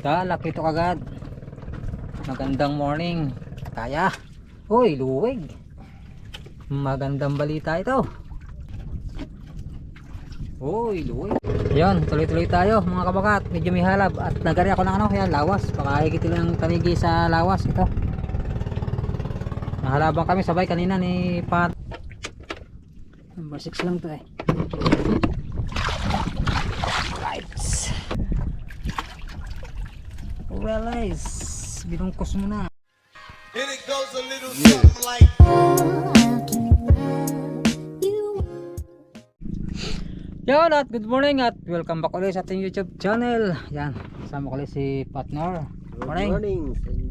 Talak ito kagad. Magandang morning. Kaya. Uy, luwig. Magandang balita ito. Uy, luwig. Yan, tuloy-tuloy tayo mga kabakat. Medyo may halab. At nagari ako ng ano, yan, lawas. Baka higit lang tanigi sa lawas ito. Nahalaban kami sabay kanina ni Pat. Number 6 lang to eh. Right. Well, guys, binungkos mo na. And it goes a little something like Yan at good morning at welcome back ulit sa ating YouTube channel. Yan, kasama ko ulit si Partner. Good Morning. morning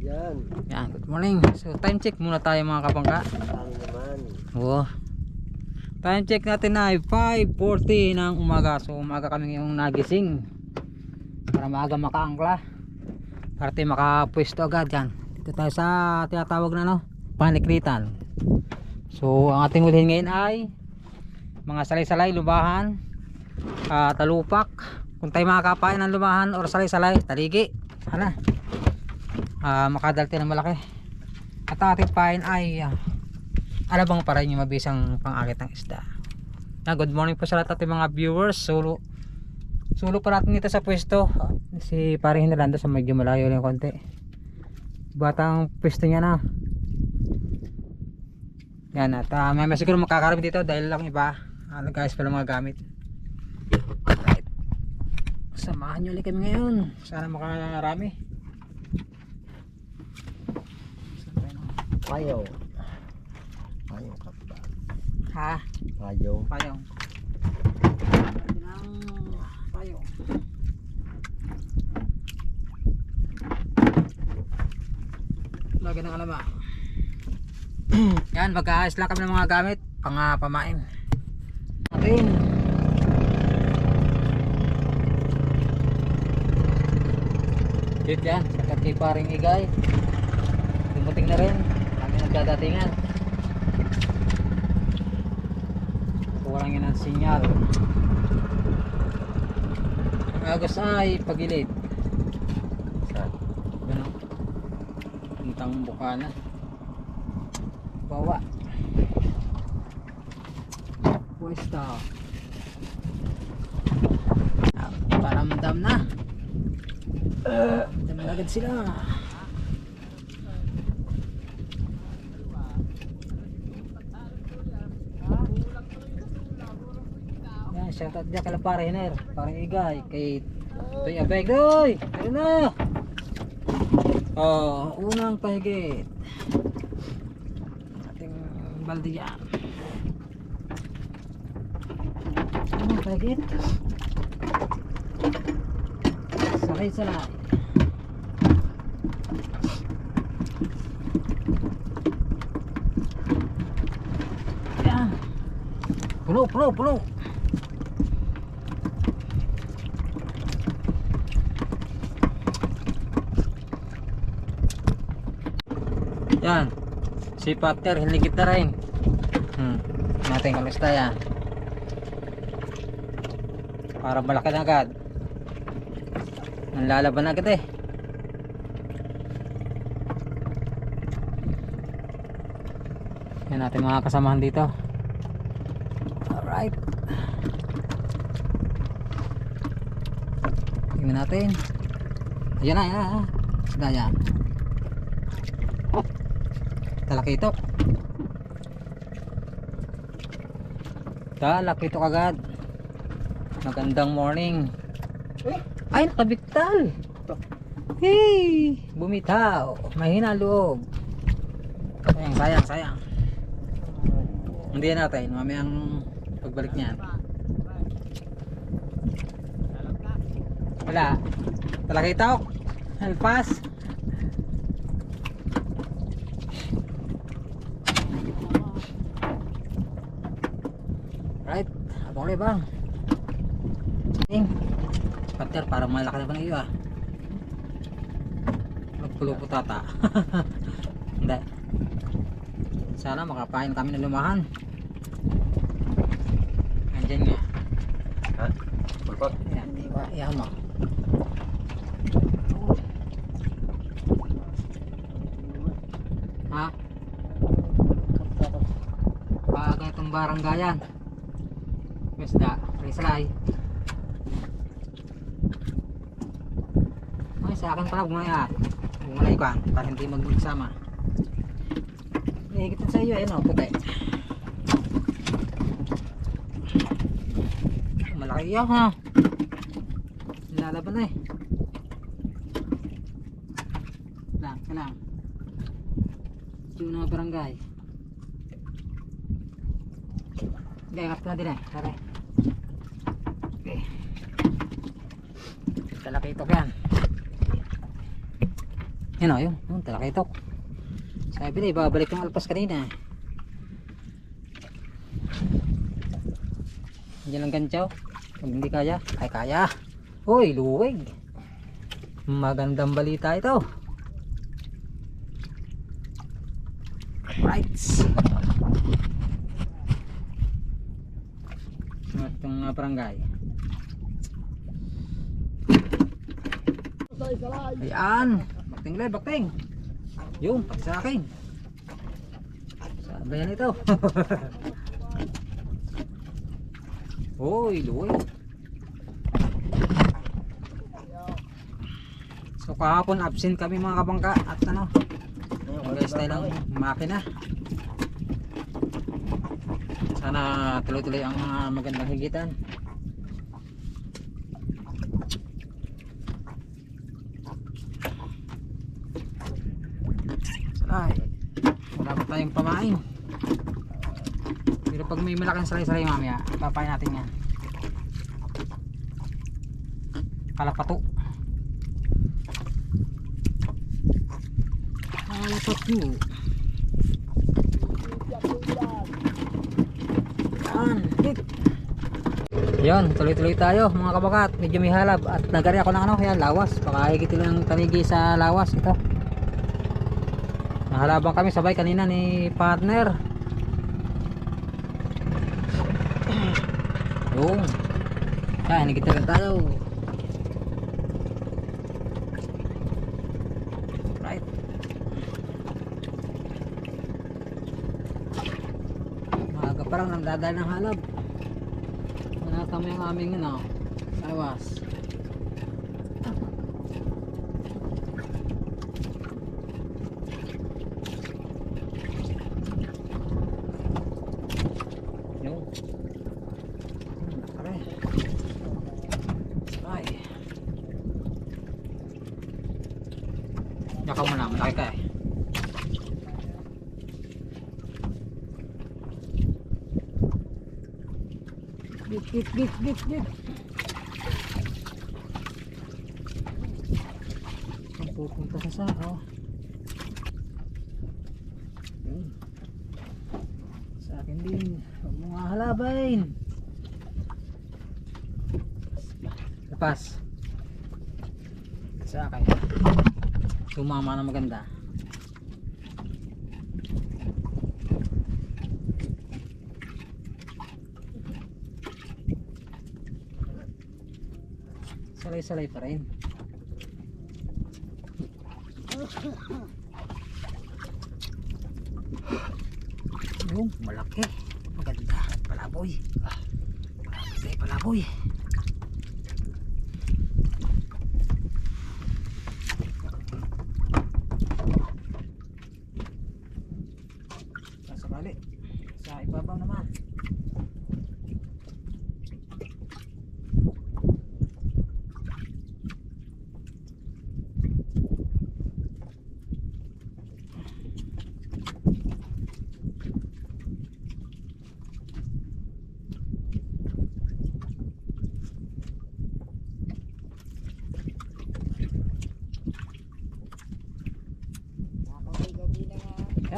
dyan. Yan, good morning. So time check muna tayo mga kabangka. Ang naman. Oo. Time check natin na ay 5.40 ng umaga. So umaga kami ngayong nagising. Para maaga makaangkla. Para tayo makapwesto agad yan. Dito tayo sa tinatawag na no, panikritan. So ang ating hulhin ngayon ay mga salay-salay, lubahan, ah, talupak. Kung tayo makakapain ng lubahan or salay-salay, taligi. Hala. Ah, makadalti ng malaki. At ating pain ay ah, alabang pa rin yung mabisang pangakit ng isda. Na good morning po sa lahat ating mga viewers. Solo Sulo pa natin dito sa pwesto. Si pare Hinalando sa medyo malayo lang konti. Batang pwesto niya na. Yan at uh, may may siguro makakarami dito dahil lang iba. Ano guys pala mga gamit. Right. Samahan nyo ulit kami ngayon. Sana makarami. Saan tayo na? Payo. Payo ka ba? Ha? Payo. Payong. Ng payong. Lagi ng alama. Yan, magkaayos lang kami ng mga gamit pang uh, pamain. Atin. Dito yan, sakat kay paring igay. Tumuting na rin. Kami nagdadatingan. Walang yun ang sinyal. Agos ay pagilid. Saan? Ganun. Puntang buka na. Bawa. Pwesto. Ah, Paramdam na. Dami na agad sila. Yan, shoutout dyan kala pare Hiner, pare Igay, kay Toy Abeg, Doy! Ayun na! Oh, unang pahigit. Ating balde yan. Unang pahigit. Salay-salay. Puno, puno, puno. Yan. Si Pater, hiligit na rin. Hmm. Natin kamusta yan. Para malaki na agad. Ang lalaban agad eh. Yan natin mga kasamahan dito. Alright. Tingnan natin. Ayan na, ayan na. Sige, yan. Talakitok. Talakitok agad. Magandang morning. Ay, nakabiktal. Hey, bumitaw. Mahina loob. Sayang, sayang, sayang. Hindi natin. Mamayang pagbalik niyan. Wala. Talakitok. Alpas. Right? Abang rin bang? Ting. Pater, parang malaki na ba iyo ah. Nagpulupo tata. Hindi. Sana makapain kami ng lumahan. Andiyan nga. Ha? Pulpot? Yan, iwa, iwa mo. Ha? Pagay itong baranggayan. Isda, risalay. Ay, sa akin pala bumaya. Bumalay ko para hindi magsama. Eh, kita sa iyo, ayun o, puti. Malaki yan ha. Lalaban na eh. Lang, lang. Yung mga barangay. Gagat na din eh. Tara. Okay. Talakitok yan. Yan o, yun. Yun, talakitok. Sabi na, ibabalik yung alpas kanina. Diyan lang ganchaw. Kung hindi kaya, ay kaya. Uy, luwig. Magandang balita ito. Right. Itong uh, barangay. Ayan. Bakting le, bakting. Yung, pati sa akin. Sabi yan ito. Uy, luwi. So kahapon absent kami mga kabangka at ano, guys tayo ng makina. Sana tuloy-tuloy ang mga magandang higitan. Ay, wala pa pamain. Pero pag may malaking salay-salay mamaya, papain natin yan. Kalapato. Kalapato. Yan. Yan, tuloy-tuloy tayo mga kabakat. Medyo may halab at nagari ako ng ano, yan, lawas. Baka higit lang tanigi sa lawas ito. Nahalabang kami sabay kanina ni partner. Yung. Yan, nagkita rin tayo. Right. Maaga parang nagdadal ng halab. Manatama yung aming ano, lawas. Yung. Pare. Ay. Yakaw mo na, malaki ka eh. Git, git, git, git. Ang pupunta sa sao. Yun. Sa akin din. Huwag mo nga halabain. Sa akin. Sumama na maganda. Salay-salay pa rin. Yung malaki. Maganda. Palaboy. Ah, Palaboy, palaboy. Sasakali. Sa ibabaw naman.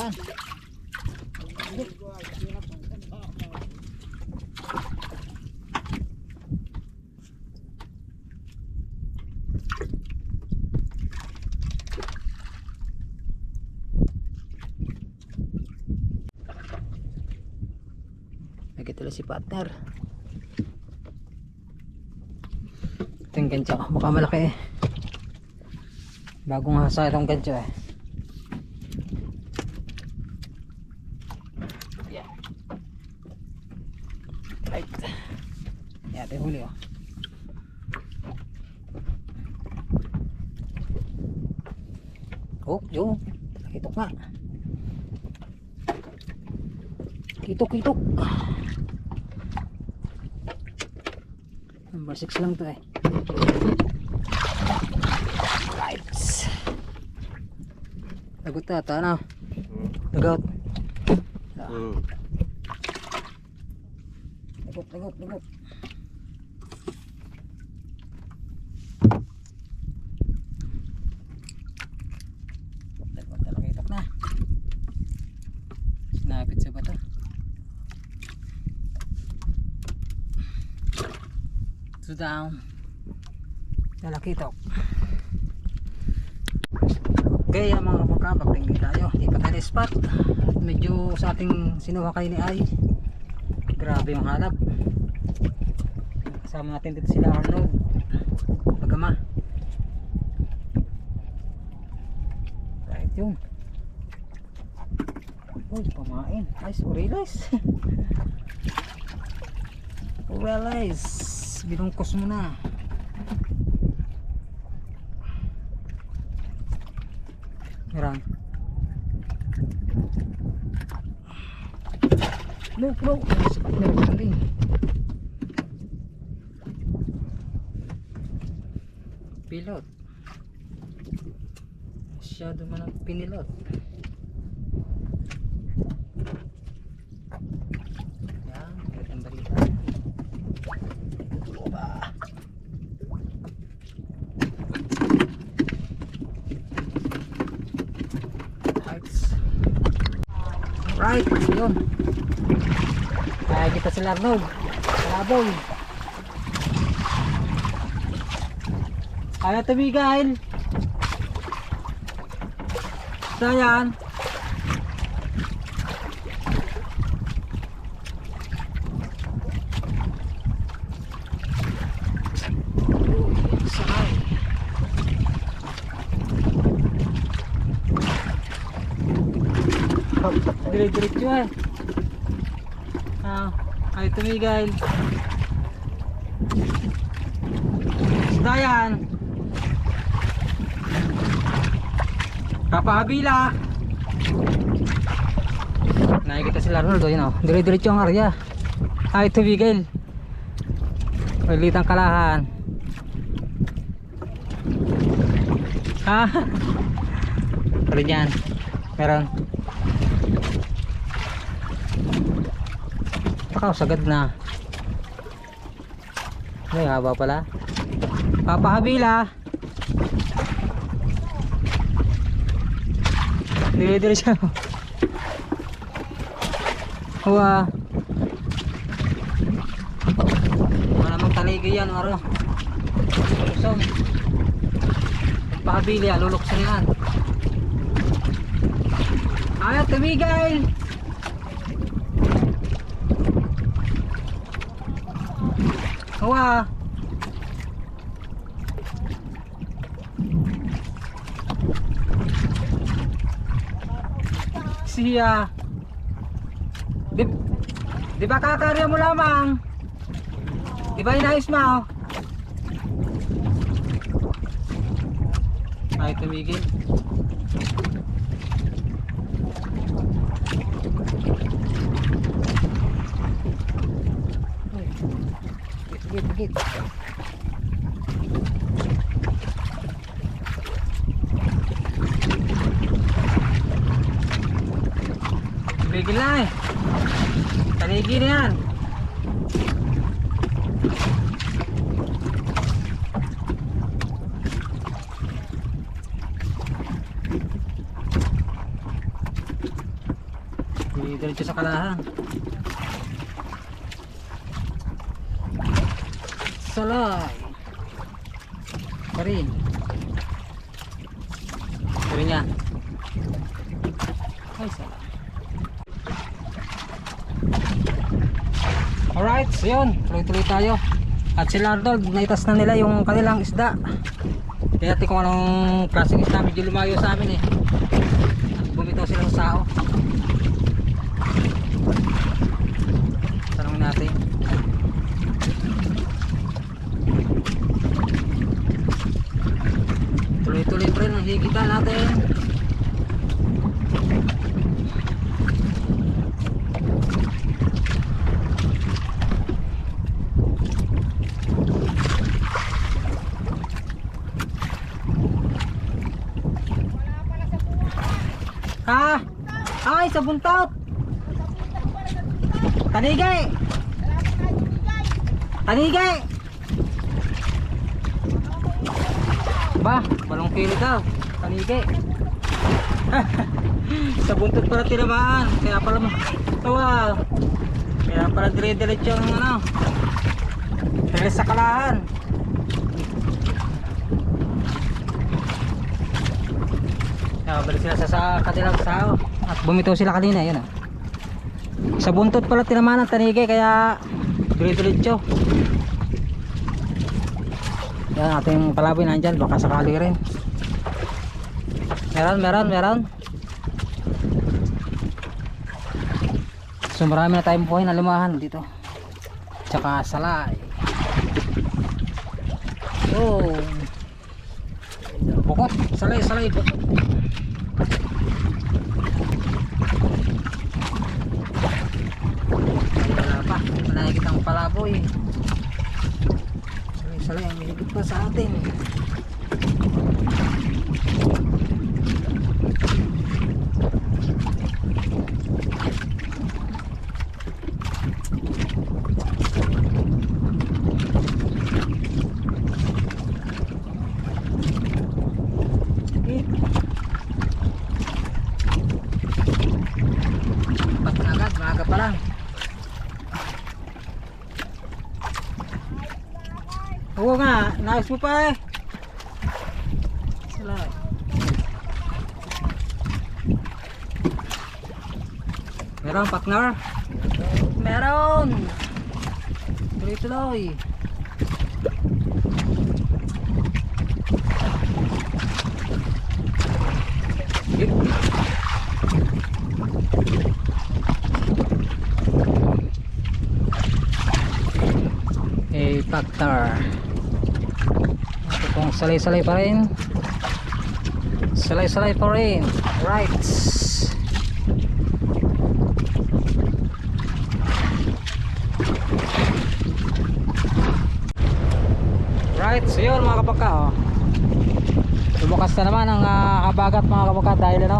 Yan. Nagkatula si partner. Ito yung gancho. Mukha malaki eh. Bagong hasa itong gancho eh. Ito yung huli oh. Oh, yo. Kitok nga. Kitok, kitok. Number 6 lang to eh. Right. Lagot na, ito ano? Hmm. Lagot, lagot, lagot. Lagot na, lakitok na. Sinapit sa bata. So down. Nalakitok. Okay, ang mga kapagkabag, tingin tayo. Di pa tayo spot. At medyo sa ating sinuhakay ni Ay. Grabe yung halap. Kasama natin dito sila Arnold. Pagama. Right yun. Uy, pamain. Ay, sorry guys. well guys, binungkos mo na. Meron. No, bro. Sapat na rin. Pilot. Masyado man ang pinilot. Yan, magandang balita. Tulo ba? Heights. Right, yun. Kaya kita sila Arnold. Kalaboy. Kaya tumigil. Sayan. Dire-diretso eh. Ah, ay tumigil. Isda yan. Kapahabila. Nakikita sila Roldo yun oh. Dire-diretso ang area. Ay tumigil. Malitang kalahan. Ha? Ano yan? Meron. Pakaw sagad na. Ay, haba pala. Papahabila. Dire-dire siya. Huwa. Wala namang taligi yan, aro. Lusong. Pahabili, ah, luluksan yan. Ayaw, tumigil! Hawa. Siya. Di, di ba kakarya mo lamang? Di ba inayos mo? Ay, tumigil. Git, git. Bigil na eh. Taligi na yan. Diretso sa kalahan. Salay. Pa rin. Pa rin yan. Ay, salay. Alright, so yun. Tuloy-tuloy tayo. At sila Arnold, naitas na nila yung kanilang isda. Kaya natin kung anong klaseng isda. Medyo lumayo sa amin eh. At bumitaw sila sa sao. Tanongin natin. Tuloy-tuloy pa rin ang higitan natin. Ha? Ay, sa buntot! Tanigay! Tanigay! Ba, balong kilo daw. Tanigay. sa buntot pala tinamaan. Kaya pala mo. Tawa. Kaya pala dire-diretso ang ano. Dahil sa kalahan. Kaya balik sila sa, sa kanilang sao. At bumitaw sila kanina. Yun ah. Sa buntot pala tinamaan ang tanigay. Kaya dire-diretso. Yan ating palaboy nandyan baka sakali rin. Meron, meron, meron. So marami na tayong buhay na lumahan dito. Tsaka salay. Oh. Bukot, salay, salay, bukot. Wala pa, manahigit ang palaboy. Salay, ang minigit pa sa atin. Eh. Pat na agad, maaga pa lang. Oo nga, nais mo pa eh. Salamat. Meron partner? Meron! Tuloy-tuloy. Eh, factor. Pong salay-salay pa rin. Salay-salay pa rin. Right. Right, so yun mga kapagka oh. Lumukas na naman ang ah, habagat mga kapagka dahil ano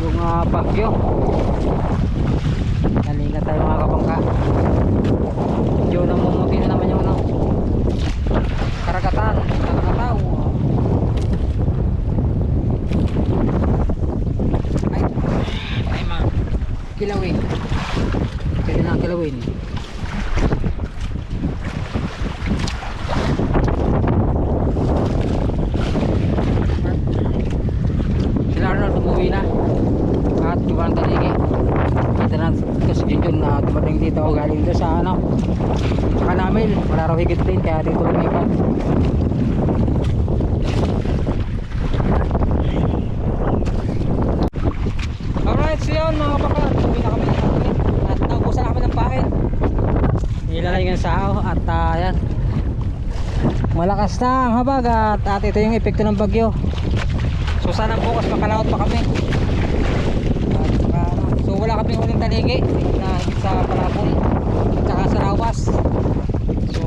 yung ah, bagyo. Nalingat tayo mga kapagka. Medyo namumuti na naman yung ano, karagatan, karagataw. Ay, ay ma, kilawin. Pwede na kilawin. Sila Arnold umuwi na. At ibang taligi. Kita na kasi Junjun na dumating dito o galing doon sa ano. Sa Kanamil. Wala raw higit din kaya dito lumipat. Alright, so yun mga kapatid. Uwi na kami ng kapatid. At naubusan na kami ng pain. Nilalay ng sao at uh, yan. Malakas na ang habagat at ito yung epekto ng bagyo. So sana bukas makalaot pa kami. At ano, so wala kaming uling taligi na higit sa palaboy at saka sa rawas. So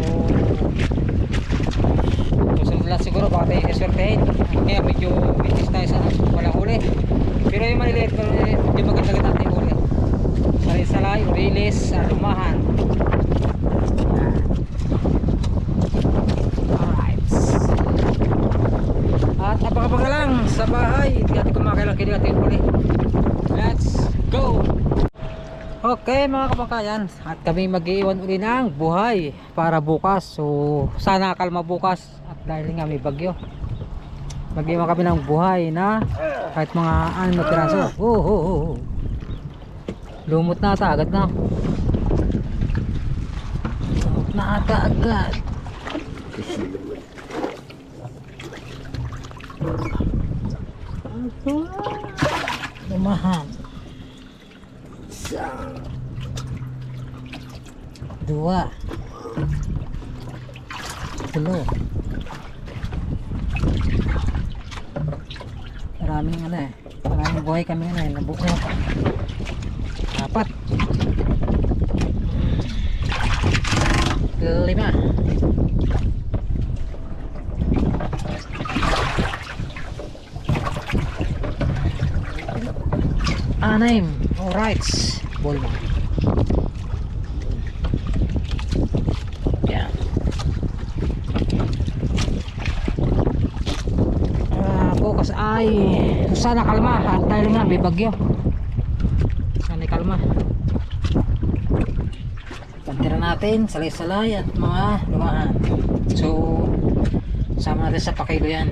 susunod lang siguro baka tayo iswertehin. Kaya medyo bitis tayo sa walang huli. Pero yung maliliit ko medyo maganda ganda tayo huli. Salay-salay, rilis, alumahan. Yan. Alright. At abang-abang na lang sa bahay. Hindi kumakailang kini natin uli. Let's go! Okay mga kapangkayan at kami mag-iwan uli ng buhay para bukas. So sana kalma bukas at dahil nga may bagyo. Mag-iwan kami ng buhay na kahit mga anim na piraso. Oh, oh, oh. Lumot na ata agad na. Lumot na ata agad. Lumahan. Dua. Tulo. maraming ano eh. Maraming buhay kami ano eh. Nabuo. Apat. Lima. Anim. Alright. Ball mo. Yan. Ah, bukas ay sana kalma tayo nga may bagyo sana kalma pantira natin salay-salay at mga lumaan so sama natin sa pakilo yan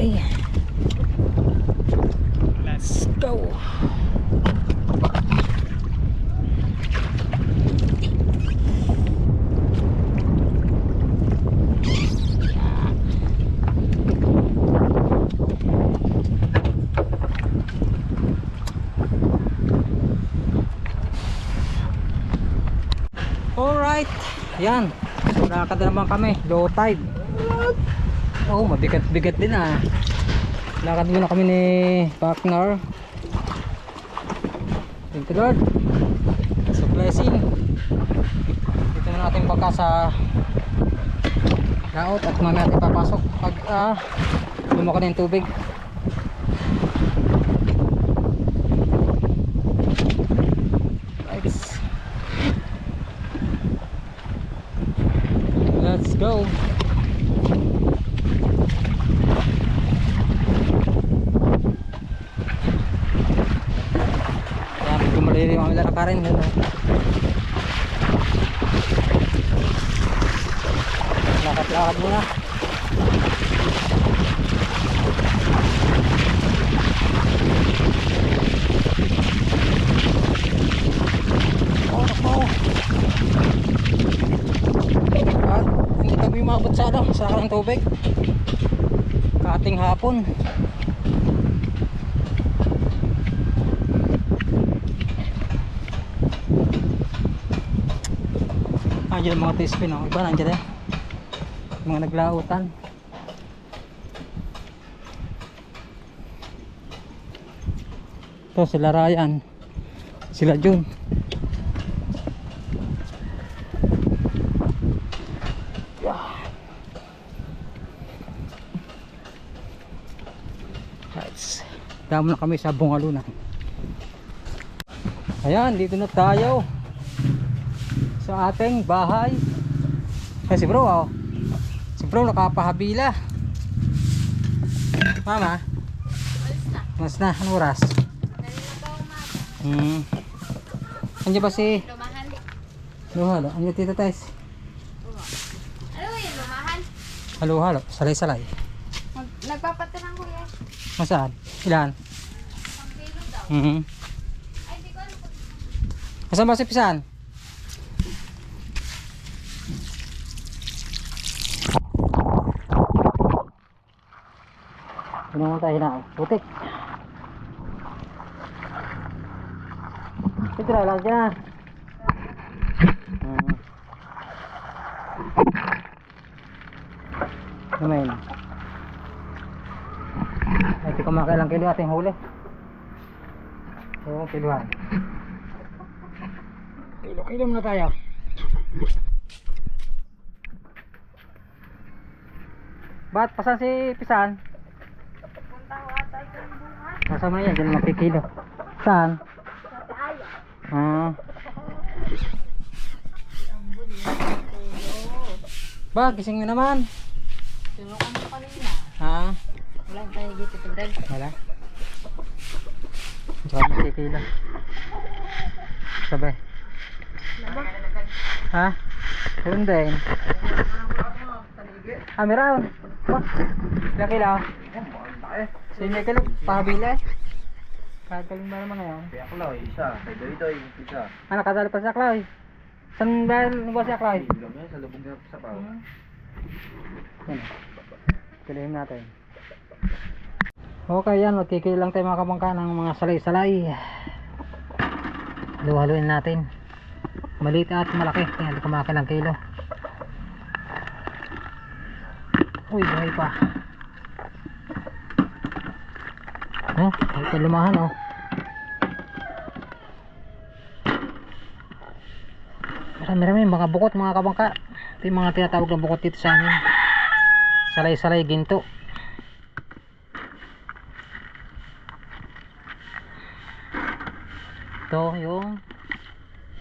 okay let's go Alright. Yan. Nakakad na naman kami. Low tide. Oh, mabigat-bigat din ah. Lakad muna kami ni partner. Thank you Lord. Sa blessing. Dito na natin baka sa laot at mamaya natin papasok pag ah, lumaki na yung tubig. Right. Let's go. Kaya medyo malili yung aming lalakarin. Ano? Lakad-lakad muna. Umabot sa ano, sa ng tubig. Kating hapon. Andiyan ang mga tispin. Iba nandiyan eh. Mga naglautan. Ito sila Ryan. Sila June. Guys, damo na kami sa Bungalunan. Ayan, dito na tayo sa ating bahay. Ay, si bro, oh. Bro nakapahabila. Mama? Mas na, anong oras? Hmm. Andiyan ba si Lumahan. Halo-halo? Andiyan tita Tess? Ano yun, lumahan? Halo-halo, salay-salay. Nagpapatirang ko yan. Masaan? Ilan? Pang kilo daw. Mhm. Ay, di ko alam Asan ba si Pisan? Ano tayo na? Putik. Ito na lang. Hmm. Naman. Ay, di ko makailang kilo ating huli. Oo, kiluhan. Kilo-kilo muna tayo. Ba't pasan si Pisan? punta ko ata ito yung bunga. Kasama na yan, dyan makikilo. Saan? Ah. Ba, gising mo naman. Tulungan mo kanina. Ha? Wala tayo dito tigdag. Wala. Saka makikilo. Sabay. Ha? Meron din. Ah, meron. Ilang kilo? Sige, kilo. Pahabila eh. Kagaling ba naman ngayon? Kaya Kloy, isa. Kay Doy-Doy, isa. Ah, nakadali pa si Akloy. Saan ba ba si Akloy? Ilong yan, sa lubong niya sa pao. Yan. Kilahin natin. Okay yan, magkikil lang tayo mga kamangka ng mga salay-salay. Halu-haluin natin. Maliit at malaki. Tingnan ko kumakilang kilo. Uy, buhay pa. Oh, ay lumahan oh. Marami mga bukot mga kabangka. Ito yung mga tinatawag na bukot dito sa amin. Salay-salay ginto. Ito yung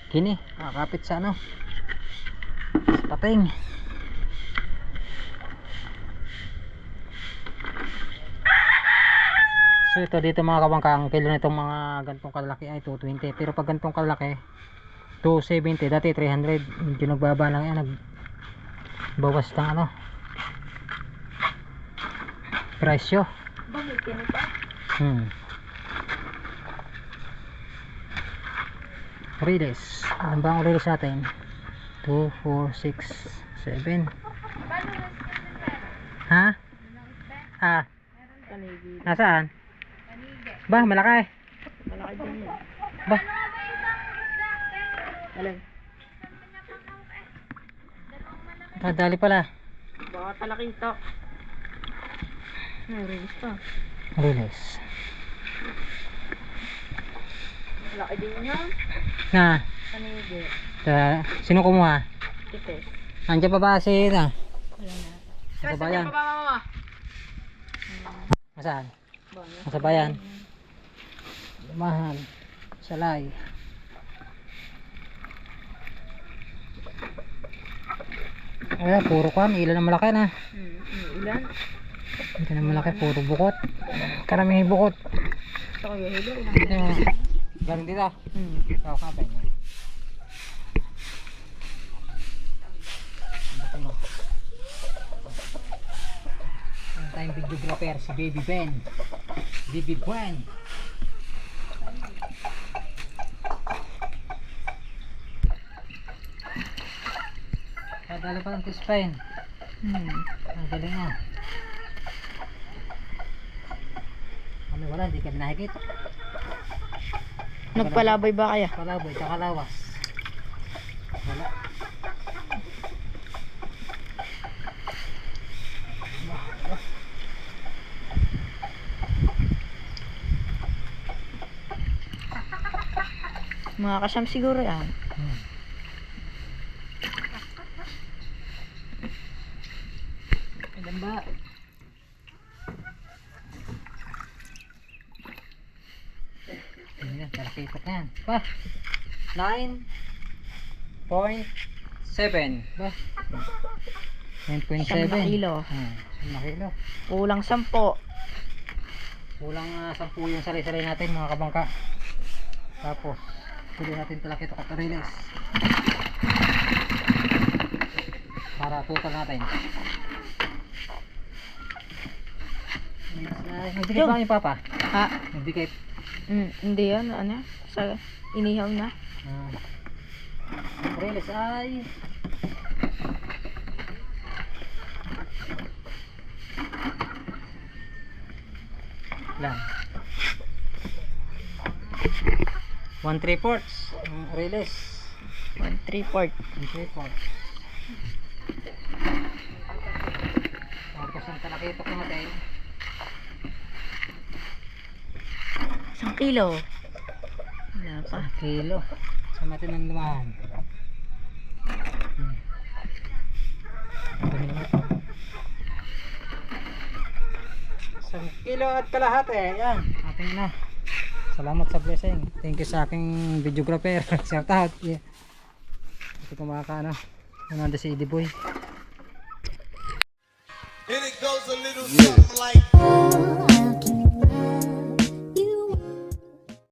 kini, nakakapit sa ano. Sa pating. So ito dito mga kabangka, ang kilo nitong mga gantong kalaki ay 220. Pero pag gantong kalaki, 270. Dati 300. Medyo nagbaba lang yan. Nagbawas ng ano. Presyo. Bakit pa? Hmm. Release. Ba ang release natin? 2, 4, 6, 7. Ha? Ha? Panigid. Nasaan? Ba, malaki. Malaki din. Ba, Alin? kadali pala. Baka talaking to. Ay, release pa. Release. Malaki din yan. Na, Panigid. sa, sino kumuha? Tipes. Nandiyan pa ba si, na? Wala na. Sa bayan. pa ba mama? Nasaan? Sa bayan. Lumahan. Salay. Ayan, puro kwan. Ilan na malaki na. Hmm, ilan? Hindi na malaki. Puro bukot. Karamihan bukot. Ito kayo hilo. Ilan? Galing dito. Hmm. Ikaw ka ba yun? Ito mo. Ang tayong videographer si Baby Ben. Baby Ben. Kadalo pa ng tispain. Hmm. Ang galing ah. Kami wala, hindi kami nakikita. Nagpalabay ba kaya? Kalaboy, tsaka lawas. Wala. Mga kasam siguro yan. Hmm. Ilan ba? Ayan, kalakita ka yan. Ba? 9.7. Ba? 9.7. Siyam na kilo. Hmm, siyam na kilo. Kulang sampo. Kulang uh, 10 yung salay-salay natin mga kabangka. Tapos, pili natin talaki ito katarilis. Para total natin. Uh, nagbigay ba yung papa? Ha? Nagbigay. Hmm, hindi yan. Ano? Sa inihaw na. Uh, Rilis ay. Lang. 1 3 fourths. Release 1 3 4 1 3 fourths. Tapos ang talakitok natin. Isang kilo. Pa. Isang kilo. Sa natin ang lumahan. Hmm. Ang dami naman. Isang kilo at kalahati. Ayan. Ating na. Salamat sa blessing. Thank you sa aking videographer. Shout out. Yeah. Ito kung makakaano. Nanda si Eddie Boy.